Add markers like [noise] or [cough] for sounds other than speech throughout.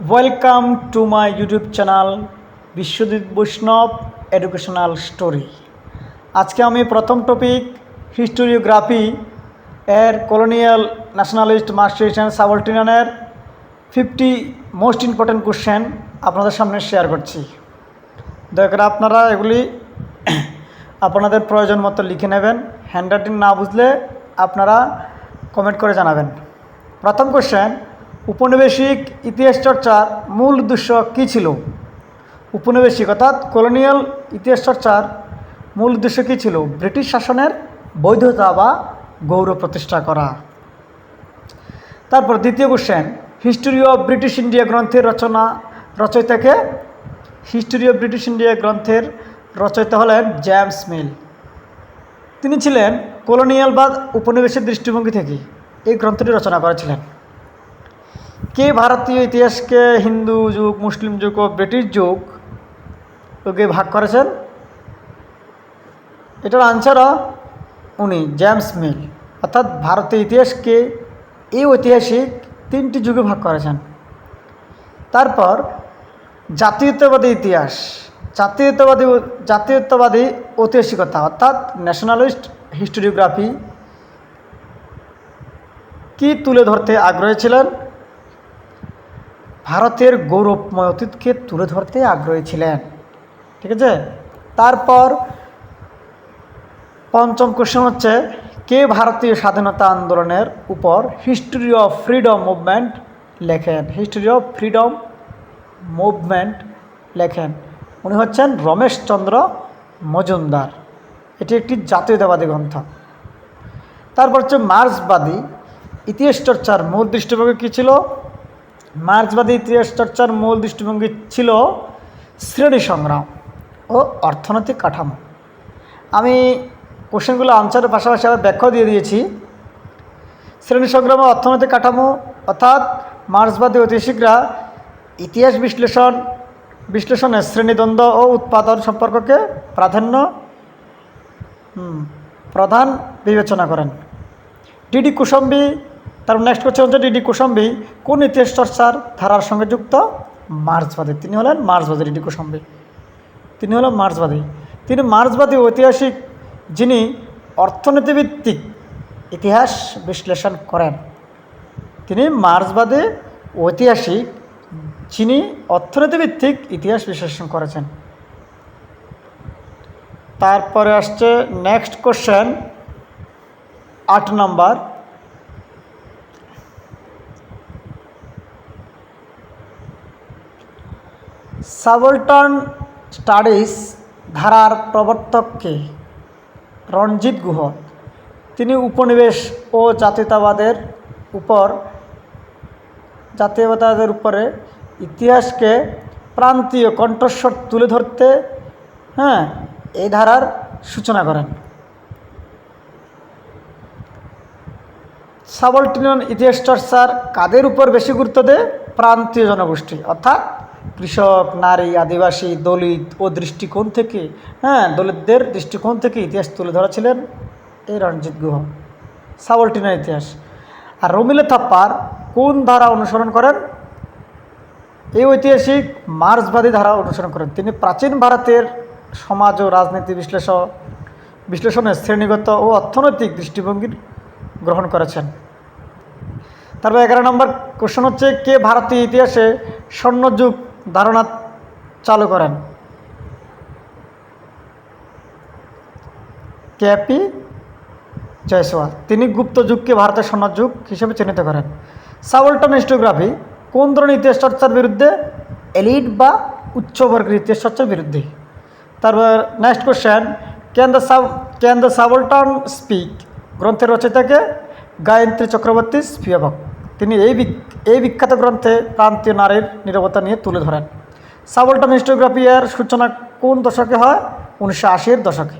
Welcome to my YouTube channel Biswajit Baishnab educational story আজকে আমি প্রথম টপিক হিস্টোরিওগ্রাফি এর কলোনিয়াল ন্যাশনালিস্ট মার্কসিস্ট অ্যান্ড সাবল্টিনানের ফিফটি মোস্ট ইম্পর্ট্যান্ট কোশ্চেন আপনাদের সামনে শেয়ার করছি। দয়া করে আপনারা এগুলি [coughs] আপনাদের প্রয়োজন মতো লিখে নেবেন হ্যান্ডরাইটিং না বুঝলে আপনারা কমেন্ট করে জানাবেন। প্রথম কোশ্চেন উপনিবেশিক ইতিহাস চর্চার মূল উদ্দেশ্য কী ছিল? উপনিবেশিক অর্থাৎ কলোনিয়াল ইতিহাস চর্চার মূল উদ্দেশ্য কী ছিল? ব্রিটিশ শাসনের বৈধতা বা গৌরব প্রতিষ্ঠা করা। তারপর দ্বিতীয় question history of British India গ্রন্থের রচনা, রচয়িতাকে হিস্টোরি অফ ব্রিটিশ ইন্ডিয়া গ্রন্থের রচয়িতা হলেন জেমস মিল তিনি ছিলেন কলোনিয়াল বা উপনিবেশের দৃষ্টিভঙ্গি থেকে এই গ্রন্থটি রচনা করেছিলেন। কে ভারতীয় ইতিহাসকে হিন্দু যুগ, মুসলিম যুগ ও ব্রিটিশ যুগ ওকে ভাগ করেছেন? এটার আনসারও উনি জেমস মিল অর্থাৎ ভারতীয় ইতিহাসকে এই ঐতিহাসিক তিনটি যুগে ভাগ করেছেন। তারপর জাতীয়তাবাদী ইতিহাস, জাতীয়তাবাদী জাতীয়তাবাদী ঐতিহাসিকতা, অর্থাৎ ন্যাশনালিস্ট হিস্টোরিওগ্রাফি কি তুলে ধরতে আগ্রহী ছিলেন? ভারতের গৌরবময় অতীতকে তুলে ধরতে আগ্রহী ছিলেন। ঠিক আছে? তারপর পঞ্চম কোশ্চেন হচ্ছে, কে ভারতীয় স্বাধীনতা আন্দোলনের উপর হিস্টোরি অফ ফ্রিডম মুভমেন্ট লেখেন? হিস্টোরি অফ ফ্রিডম মুভমেন্ট লেখেন। উনি হচ্ছেন রমেশচন্দ্র মজুমদার। এটি একটি জাতীয়তাবাদী গ্রন্থ। তারপর হচ্ছে মার্ক্সবাদী। ইতিহাস চর্চার মূল দৃষ্টিভঙ্গি কী ছিল? মার্ক্সবাদী ইতিহাস চর্চার মূল দৃষ্টিভঙ্গি ছিল শ্রেণি সংগ্রাম ও অর্থনৈতিক কাঠামো। আমি কোশ্চেনগুলো আনসারের পাশাপাশি আবার ব্যাখ্যাও দিয়ে দিয়েছি। শ্রেণি সংগ্রাম ও অর্থনৈতিক কাঠামো, অর্থাৎ মার্ক্সবাদী ঐতিহাসিকরা ইতিহাস বিশ্লেষণ, বিশ্লেষণে শ্রেণীদ্বন্দ্ব ও উৎপাদন সম্পর্ককে প্রাধান্য প্রধান বিবেচনা করেন। ডিডি কুসম্বি তার নেক্সট কোশ্চেন হচ্ছে ডিডি কুসম্বি, কোন ইতিহাস চর্চার ধারার সঙ্গে যুক্ত? মার্চবাদী তিনি হলেন মার্ক্সবাদী ডিডি কুসম্বি। তিনি হলেন মার্চবাদী তিনি মার্চবাদী ঐতিহাসিক যিনি অর্থনীতিভিত্তিক ইতিহাস বিশ্লেষণ করেন, তিনি মার্চবাদী ঐতিহাসিক যিনি অর্থনীতিভিত্তিক ইতিহাস বিশ্লেষণ করেছেন। তারপরে আসছে নেক্সট কোশ্চেন আট নম্বর। সাবল্টন স্টাডিজ ধারার প্রবর্তককে রণজিৎ গুহ। তিনি উপনিবেশ ও জাতীয়তাবাদের উপর, জাতীয়তাবাদের উপরে ইতিহাসকে প্রান্তীয় কণ্ঠস্বর তুলে ধরতে হ্যাঁ এই ধারার সূচনা করেন। সাবল্টিনন ইতিহাস চর্চার কাদের উপর বেশি গুরুত্ব দেয়? প্রান্তীয় জনগোষ্ঠী, অর্থাৎ কৃষক, নারী, আদিবাসী, দলিত ও দৃষ্টিকোণ থেকে হ্যাঁ দলিতদের দৃষ্টিকোণ থেকে ইতিহাস তুলে ধরেছিলেন এই রণজিৎ গুহ। সাবল্টিনের ইতিহাস। আর রমিলে থাপ্পার কোন ধারা অনুসরণ করেন? এই ঐতিহাসিক মার্ক্সবাদী ধারা অনুসরণ করেন। তিনি প্রাচীন ভারতের সমাজ ও রাজনীতি বিশ্লেষণ বিশ্লেষণে শ্রেণীগত ও অর্থনৈতিক দৃষ্টিভঙ্গির গ্রহণ করেছেন। তারপর এগারো নম্বর কোশ্চেন হচ্ছে, কে ভারতীয় ইতিহাসে স্বর্ণযুগ ধারণা চালু করেন। K P Jayaswal. তিনি গুপ্ত যুগকে ভারতের স্বর্ণযুগ হিসেবে চিহ্নিত করেন। সাবল্টন হিস্টোগ্রাফি কোন ধরনের ইতিহাস চর্চার বিরুদ্ধে? এলিট বা উচ্চবর্গের ইতিহাস চর্চার বিরুদ্ধে। তারপর next question can the sub can the subaltern speak গ্রন্থের রচয়িতাকে গায়ত্রী চক্রবর্তী স্পিয়ভক তিনি এই এই বিখ্যাত গ্রন্থে প্রান্তীয় নারীর নিরবতা নিয়ে তুলে ধরেন। সাবল্টন হিস্টোগ্রাফি সূচনা কোন দশকে হয়? উনিশশো আশির দশকে।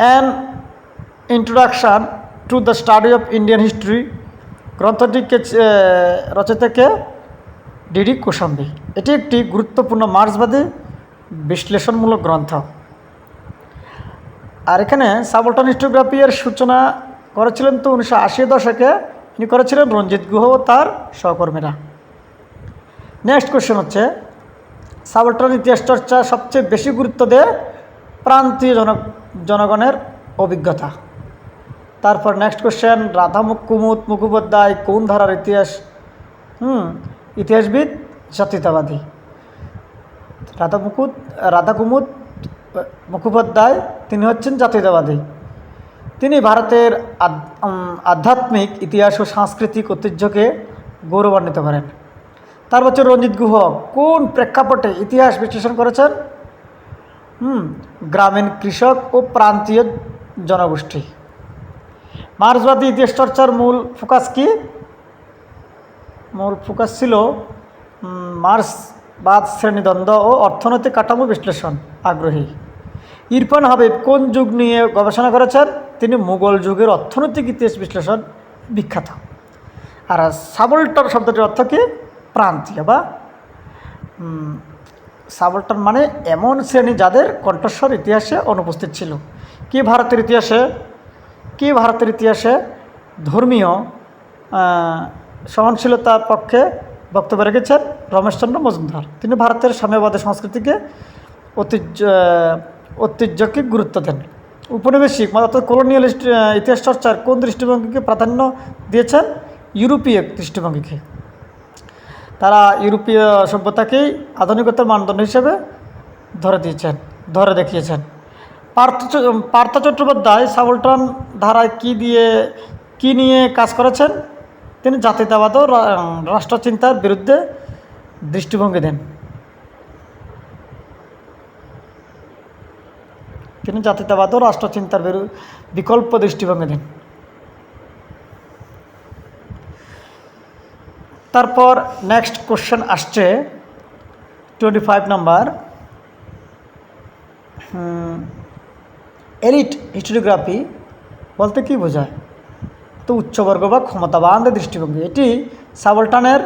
An introduction to the study of Indian history গ্রন্থটিকে রচয়িতাকে ডিডি কোশাম্বি। এটি একটি গুরুত্বপূর্ণ মার্ক্সবাদী বিশ্লেষণমূলক গ্রন্থ। আর এখানে সাবল্টন হিস্টোগ্রাফি সূচনা করেছিলেন তো উনিশশো আশি দশকে। ইনি করেছিলেন রঞ্জিত গুহ ও তার সহকর্মীরা। নেক্সট কোশ্চেন হচ্ছে সাবল্টন ইতিহাস চর্চা সবচেয়ে বেশি গুরুত্ব দেয় প্রান্তীয় জন জনগণের অভিজ্ঞতা। তারপর নেক্সট কোশ্চেন রাধা কুমুদ মুখোপাধ্যায় কোন ধারার ইতিহাস? হুম, ইতিহাসবিদ জাতীয়তাবাদী রাধা মুকুদ, রাধা কুমুদ মুখোপাধ্যায়, তিনি হচ্ছেন জাতীয়তাবাদী। তিনি ভারতের আধ্যাত্মিক ইতিহাস ও সাংস্কৃতিক ঐতিহ্যকে গৌরবান্বিত করেন। তার বছর রঞ্জিত গুহ কোন প্রেক্ষাপটে ইতিহাস বিশ্লেষণ করেছেন? হুম গ্রামীণ কৃষক ও প্রান্তীয় জনগোষ্ঠী। মার্ক্সবাদী ইতিহাস চর্চার মূল ফোকাস কি? মূল ফোকাস ছিল উম, মার্ক্সবাদ শ্রেণীদ্বন্দ্ব ও অর্থনৈতিক কাঠামো বিশ্লেষণ আগ্রহী। ইরফান হাবিব কোন যুগ নিয়ে গবেষণা করেছেন? তিনি মুঘল যুগের অর্থনৈতিক ইতিহাস বিশ্লেষণ বিখ্যাত। আর সাবল্টন শব্দটির অর্থ কি? প্রান্তীয় বা সাবল্টন মানে এমন শ্রেণি যাদের কণ্ঠস্বর ইতিহাসে অনুপস্থিত ছিল। কি ভারতের ইতিহাসে? কি ভারতের ইতিহাসে ধর্মীয় সহনশীলতার পক্ষে বক্তব্য রেখেছেন রমেশচন্দ্র মজুমদার। তিনি ভারতের সাম্যবাদী সংস্কৃতিকে ঐতিহ্য ঐতিহ্যকে গুরুত্ব দেন। উপনিবেশিক মানে অর্থাৎ কলোনিয়ালিস্ট ইতিহাস চর্চার কোন দৃষ্টিভঙ্গিকে প্রাধান্য দিয়েছেন? ইউরোপীয় দৃষ্টিভঙ্গিকে। তারা ইউরোপীয় সভ্যতাকেই আধুনিকতার মানদণ্ড হিসেবে ধরে দিয়েছেন, ধরে দেখিয়েছেন। পার্থ পার্থ চট্টোপাধ্যায় সাবলটন ধারায় কি দিয়ে, কি নিয়ে কাজ করেছেন? তিনি জাতীয়তাবাদ ও রাষ্ট্রচিন্তার বিরুদ্ধে দৃষ্টিভঙ্গি দেন। তিনি জাতীয়তাবাদ ও রাষ্ট্রচিন্তার বিরু, বিকল্প দৃষ্টিভঙ্গি দেন। তারপর নেক্সট কোশ্চেন আসছে twenty five number elite historiography বলতে কি বোঝায়? তো উচ্চবর্গ বা ক্ষমতাবান দৃষ্টিভঙ্গি, এটি সাবলটানের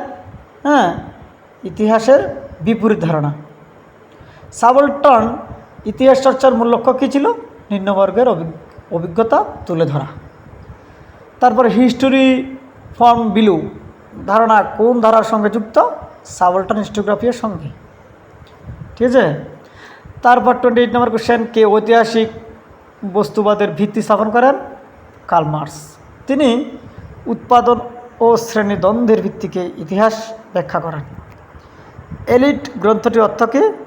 হ্যাঁ ইতিহাসের বিপরীত ধারণা। সাবল্টন ইতিহাস চর্চার মূল লক্ষ্য কী ছিল? নিম্নবর্গের অভি- অভিজ্ঞতা তুলে ধরা। তারপরে হিস্টোরি ফর্ম বিলু, ধারণা কোন ধারার সঙ্গে যুক্ত? সাবল্টন হিস্টোগ্রাফির সঙ্গে। ঠিক আছে? তারপর টোয়েন্টি এইট নম্বর কোশ্চেন কে ঐতিহাসিক বস্তুবাদের ভিত্তি স্থাপন করেন? Karl Marx. তিনি উৎপাদন ও শ্রেণীদ্বন্দ্বের ভিত্তিকে ইতিহাস ব্যাখ্যা করেন। এলিট গ্রন্থটির অর্থ কি?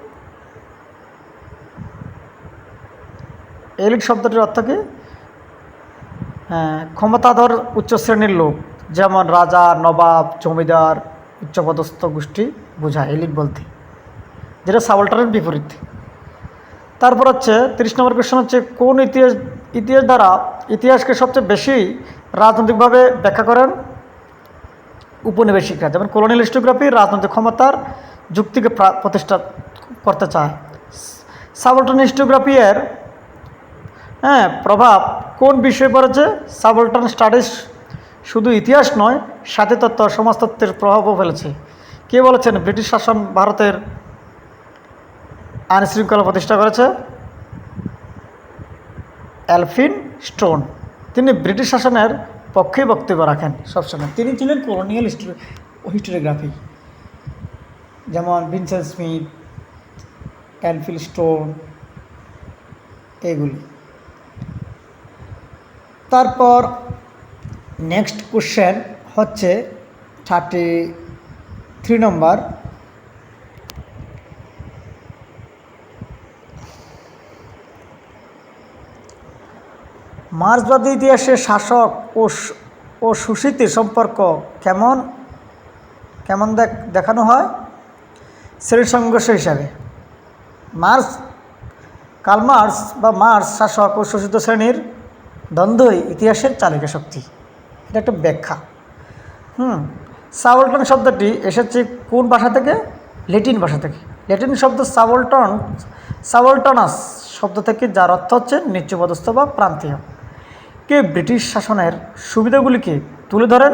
এলিট শব্দটির অর্থ কি? হ্যাঁ, ক্ষমতাধর উচ্চ শ্রেণির লোক যেমন রাজা নবাব জমিদার উচ্চপদস্থ গোষ্ঠী বোঝায় এলিট বলতে। যেটা সাবল্টারের বিপরীত। তারপর হচ্ছে তিরিশ নম্বর কোশ্চেন হচ্ছে কোন ইতিহাস ইতিহাস দ্বারা ইতিহাসকে সবচেয়ে বেশি রাজনৈতিকভাবে ব্যাখ্যা করেন? উপনিবেশিকরা যেমন কলোনিয়াল হিস্টোগ্রাফি রাজনৈতিক ক্ষমতার যুক্তিকে প্রতিষ্ঠা করতে চায়। সাবল্টন হিস্টোগ্রাফি এর হ্যাঁ প্রভাব কোন বিষয়ে পড়েছে? সাবলটন স্টাডিজ শুধু ইতিহাস নয় স্বাতীতত্ত্ব সমাজতত্ত্বের প্রভাবও ফেলেছে। কে বলেছেন? ব্রিটিশ শাসন ভারতের আইন শৃঙ্খলা প্রতিষ্ঠা করেছে অ্যালফিন স্টোন। তিনি ব্রিটিশ শাসনের পক্ষেই বক্তব্য রাখেন সবসময়। তিনি ছিলেন কলোনিয়াল হিস্টোরি হিস্টোরিওগ্রাফি যেমন ভিনসেন্ট স্মিথ, অ্যালফিল স্টোন, এগুলি। তারপর নেক্সট কোশ্চেন হচ্ছে থার্টি থ্রি নম্বর মার্ক্সবাদী ইতিহাসে শাসক ও ও সুশীতির সম্পর্ক কেমন? কেমন দেখ, দেখানো হয়? শ্রেণি সংঘর্ষ হিসাবে। মার্ক্স, কার্ল মার্ক্স বা মার্ক্স শাসক ও শোষিত শ্রেণির দ্বন্দ্বই ইতিহাসের চালিকা শক্তি। এটা একটা ব্যাখ্যা। হুম, সাবল্টন শব্দটি এসেছে কোন ভাষা থেকে? ল্যাটিন ভাষা থেকে। ল্যাটিন শব্দ সাবল্টন, সাবল্টনাস শব্দ থেকে, যার অর্থ হচ্ছে নিচুপদস্থ বা প্রান্তীয়। কে ব্রিটিশ শাসনের সুবিধাগুলিকে তুলে ধরেন?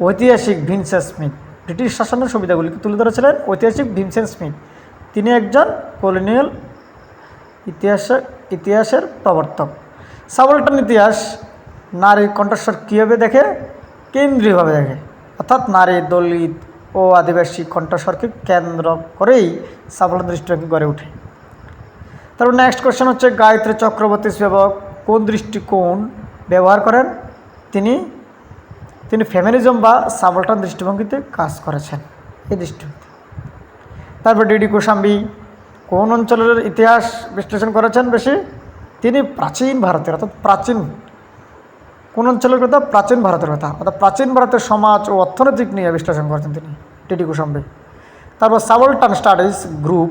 ঐতিহাসিক ভিনসেন্ট স্মিথ। ব্রিটিশ শাসনের সুবিধাগুলিকে তুলে ধরেছিলেন ঐতিহাসিক ভিনসেন্ট স্মিথ। তিনি একজন কলোনিয়াল ইতিহাসের ইতিহাসের প্রবর্তক। সাবল্টন ইতিহাস নারীর কণ্ঠস্বর কীভাবে দেখে? কেন্দ্রীয়ভাবে দেখে। অর্থাৎ নারী, দলিত ও আদিবাসী কণ্ঠস্বরকে কেন্দ্র করেই সাবলন দৃষ্টিভঙ্গি গড়ে ওঠে। তারপর নেক্সট কোশ্চেন হচ্ছে, গায়ত্রী চক্রবর্তী সেবক কোন দৃষ্টিকোণ ব্যবহার করেন? তিনি তিনি ফেমিনিজম বা সাবলটান দৃষ্টিভঙ্গিতে কাজ করেছেন। এই দৃষ্টিভঙ্গি। তারপর ডিডি কোসাম্বি কোন অঞ্চলের ইতিহাস বিশ্লেষণ করেছেন বেশি? তিনি প্রাচীন ভারতের, অর্থাৎ প্রাচীন, কোন অঞ্চলের কথা? প্রাচীন ভারতের কথা। অর্থাৎ প্রাচীন ভারতের সমাজ ও অর্থনৈতিক নিয়ে বিশ্লেষণ করেছেন তিনি ডিডি কোসাম্বি। তারপর সাবলটান স্টাডিজ গ্রুপ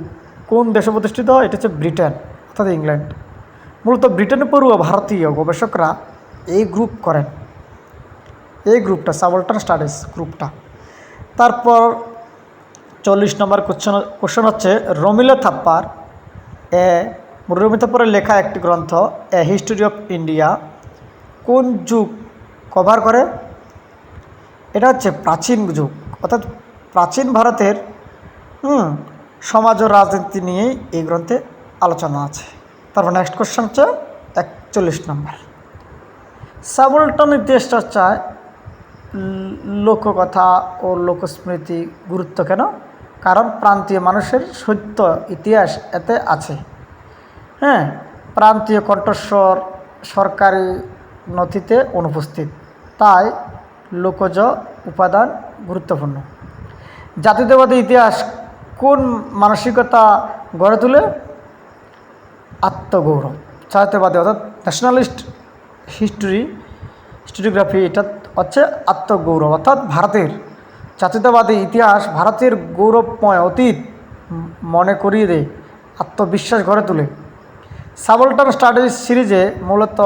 কোন দেশে প্রতিষ্ঠিত এটা হচ্ছে ব্রিটেন, অর্থাৎ ইংল্যান্ড। মূলত ব্রিটেনে, পড়ুয়া ভারতীয় গবেষকরা এই গ্রুপ করেন। এই গ্রুপটা, সাবলটান স্টাডিজ গ্রুপটা। তারপর চল্লিশ নম্বর কোশ্চেন কোশ্চেন হচ্ছে রমিলা থাপ্পার, এ রমি লেখা একটি গ্রন্থ এ হিস্টোরি অফ ইন্ডিয়া কোন যুগ কভার করে? এটা হচ্ছে প্রাচীন যুগ। অর্থাৎ প্রাচীন ভারতের সমাজ ও রাজনীতি নিয়েই এই গ্রন্থে আলোচনা আছে। তারপর নেক্সট কোশ্চেন হচ্ছে একচল্লিশ নম্বর। সাবলটন ইতিহাস চর্চায় লোককথা ও লোকস্মৃতি গুরুত্ব কেন? কারণ প্রান্তীয় মানুষের সত্য ইতিহাস এতে আছে। হ্যাঁ প্রান্তীয় কণ্ঠস্বর সরকারি নথিতে অনুপস্থিত। তাই লোকজ উপাদান গুরুত্বপূর্ণ। জাতীয়তাবাদী ইতিহাস কোন মানসিকতা গড়ে তোলে? আত্মগৌরব। জাতীয়তাবাদী অর্থাৎ ন্যাশনালিস্ট হিস্টোরি হিস্টোরিওগ্রাফি এটা হচ্ছে আত্মগৌরব। অর্থাৎ ভারতের জাতীয়তাবাদী ইতিহাস ভারতের গৌরবময় অতীত মনে করিয়ে দেয়, আত্মবিশ্বাস গড়ে তোলে। সাবলটন স্টাডিজ সিরিজে মূলত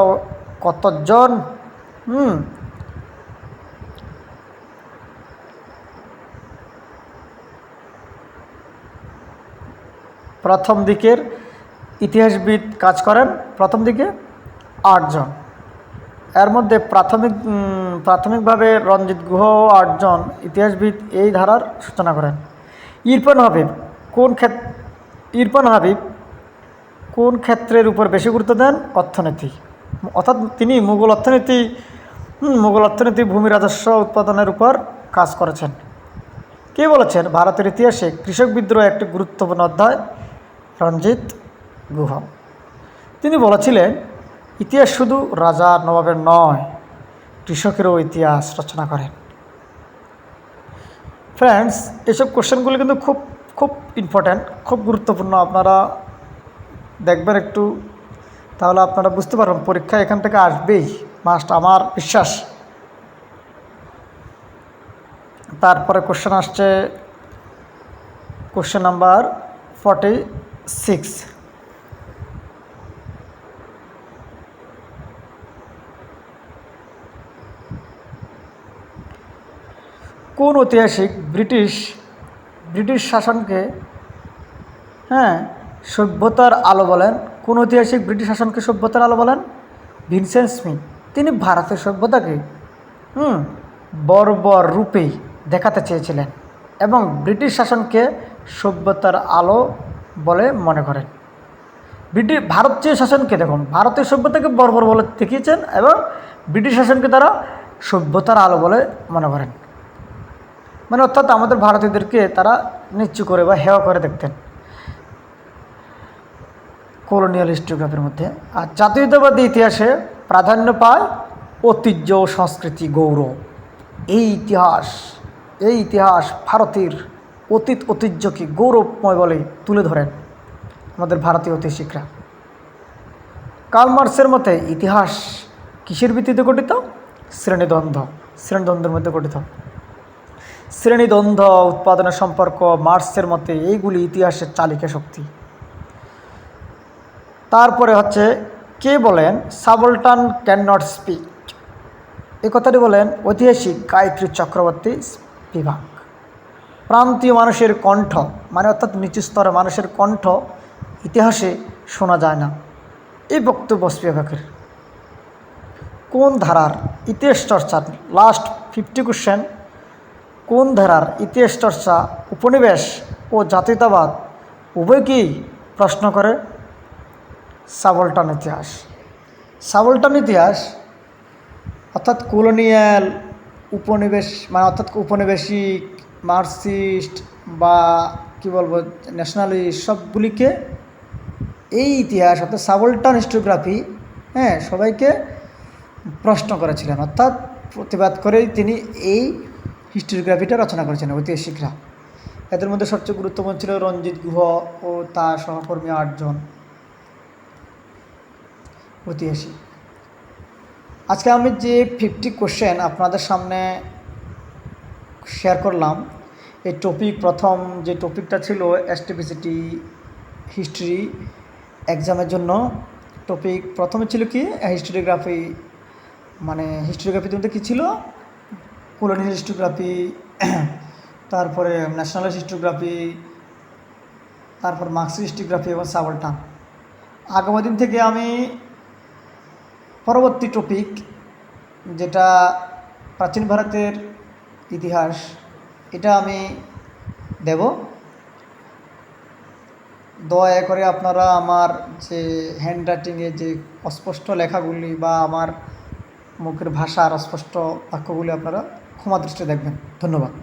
কতজন? হুম। প্রথম দিকের ইতিহাসবিদ কাজ করেন, প্রথম দিকে আটজন। এর মধ্যে প্রাথমিক প্রাথমিকভাবে রঞ্জিত গুহ আটজন ইতিহাসবিদ এই ধারার সূচনা করেন। ইরফান হাবিব, কোন ক্ষেত্র ইরফান হাবিব কোন ক্ষেত্রের উপর বেশি গুরুত্ব দেন? অর্থনীতি। অর্থাৎ তিনি মুঘল অর্থনীতি মুঘল অর্থনীতি ভূমি রাজস্ব উৎপাদনের উপর কাজ করেছেন। কে বলেছেন? ভারতের ইতিহাসে কৃষক বিদ্রোহ একটি গুরুত্বপূর্ণ অধ্যায়, রঞ্জিত গুহ। তিনি বলেছিলেন, ইতিহাস শুধু রাজা নবাবের নয়, কৃষকেরও ইতিহাস রচনা করেন। ফ্রেন্ডস, এসব কোশ্চেনগুলি কিন্তু খুব খুব ইম্পর্ট্যান্ট খুব গুরুত্বপূর্ণ। আপনারা দেখবেন একটু, তাহলে আপনারা বুঝতে পারবেন পরীক্ষা এখান থেকে আসবেই মাস্ট আমার বিশ্বাস। তারপরে কোশ্চেন আসছে কোশ্চেন নাম্বার ফর্টি সিক্স কোন ঐতিহাসিক ব্রিটিশ ব্রিটিশ শাসনকে হ্যাঁ সভ্যতার আলো বলেন, কোন ঐতিহাসিক ব্রিটিশ শাসনকে সভ্যতার আলো বলেন? Vincent Smith. তিনি ভারতের সভ্যতাকে, হুম, বর্বর রূপেই দেখাতে চেয়েছিলেন এবং ব্রিটিশ শাসনকে সভ্যতার আলো বলে মনে করেন। ব্রিটিশ ভারতীয় শাসনকে দেখুন ভারতীয় সভ্যতাকে বর্বর বলে দেখিয়েছেন এবং ব্রিটিশ শাসনকে তারা সভ্যতার আলো বলে মনে করেন। মানে অর্থাৎ আমাদের ভারতীয়দেরকে তারা নিচু করে বা হেওয়া করে দেখতেন। কলোনিয়াল হিস্টোগ্রাফির মধ্যে। আর জাতীয়তাবাদী ইতিহাসে প্রাধান্য পায় ঐতিহ্য সংস্কৃতি গৌরব। এই ইতিহাস এই ইতিহাস ভারতের অতীত ঐতিহ্যকে গৌরবময় বলে তুলে ধরেন আমাদের ভারতীয় ঐতিহাসিকরা কার্লমার্সের মতে ইতিহাস কিসের ভিত্তিতে গঠিত? শ্রেণীদ্বন্দ্ব, শ্রেণীদ্বন্দ্বের মধ্যে গঠিত। শ্রেণীদ্বন্দ্ব, উৎপাদনের সম্পর্ক, মার্কসের মতে এইগুলি ইতিহাসের চালিকা শক্তি। তারপরে হচ্ছে, কে বলেন? Subaltern can not speak. এই কথাটি বলেন ঐতিহাসিক গায়ত্রী চক্রবর্তী বিভাগ। প্রান্তীয় মানুষের কণ্ঠ মানে অর্থাৎ নিচু স্তরে মানুষের কণ্ঠ, ইতিহাসে শোনা যায় না। এই বক্তব্য বিভাগের। কোন ধারার ইতিহাস চর্চা লাস্ট ফিফটি কোশ্চেন কোন ধারার ইতিহাস চর্চা, উপনিবেশ ও জাতীয়তাবাদ উভয়কেই প্রশ্ন করে? সাবলটান ইতিহাস। সাবলটান ইতিহাস, অর্থাৎ কলোনিয়াল উপনিবেশ মানে অর্থাৎ উপনিবেশিক মার্কসিস্ট বা কি বলব ন্যাশনালিস্ট সবগুলিকে এই ইতিহাস, অর্থাৎ সাবলটান হিস্টোগ্রাফি হ্যাঁ সবাইকে প্রশ্ন করেছিলেন। অর্থাৎ প্রতিবাদ করেই তিনি এই হিস্টোগ্রাফিটা রচনা করেছেন ঐতিহাসিকরা। এদের মধ্যে সবচেয়ে গুরুত্বপূর্ণ ছিল রঞ্জিত গুহ ও তার সহকর্মী আটজন। ঐতিহাসিক আজকে আমি যে ফিফটি কোশ্চেন আপনাদের সামনে শেয়ার করলাম, এই টপিক প্রথম যে টপিকটা ছিল এসটিপিসিটি হিস্ট্রি এক্সামের জন্য টপিক প্রথমে ছিল কি? হিস্টোরিওগ্রাফি মানে হিস্টোরিওগ্রাফির মধ্যে কী ছিল? কলোনিয়াল হিস্টোগ্রাফি তারপরে ন্যাশনাল হিস্টোগ্রাফি তারপর মার্কসিস্ট হিস্টোগ্রাফি এবং সাবলটান আগামী দিন থেকে আমি পরবর্তী টপিক যেটা প্রাচীন ভারতের ইতিহাস, এটা আমি দেব। দয়া করে আপনারা আমার যে হ্যান্ড রাইটিংয়ে যে অস্পষ্ট লেখাগুলি বা আমার মুখের ভাষার অস্পষ্ট বাক্যগুলি আপনারা ক্ষমা দৃষ্টি দেখবেন। ধন্যবাদ।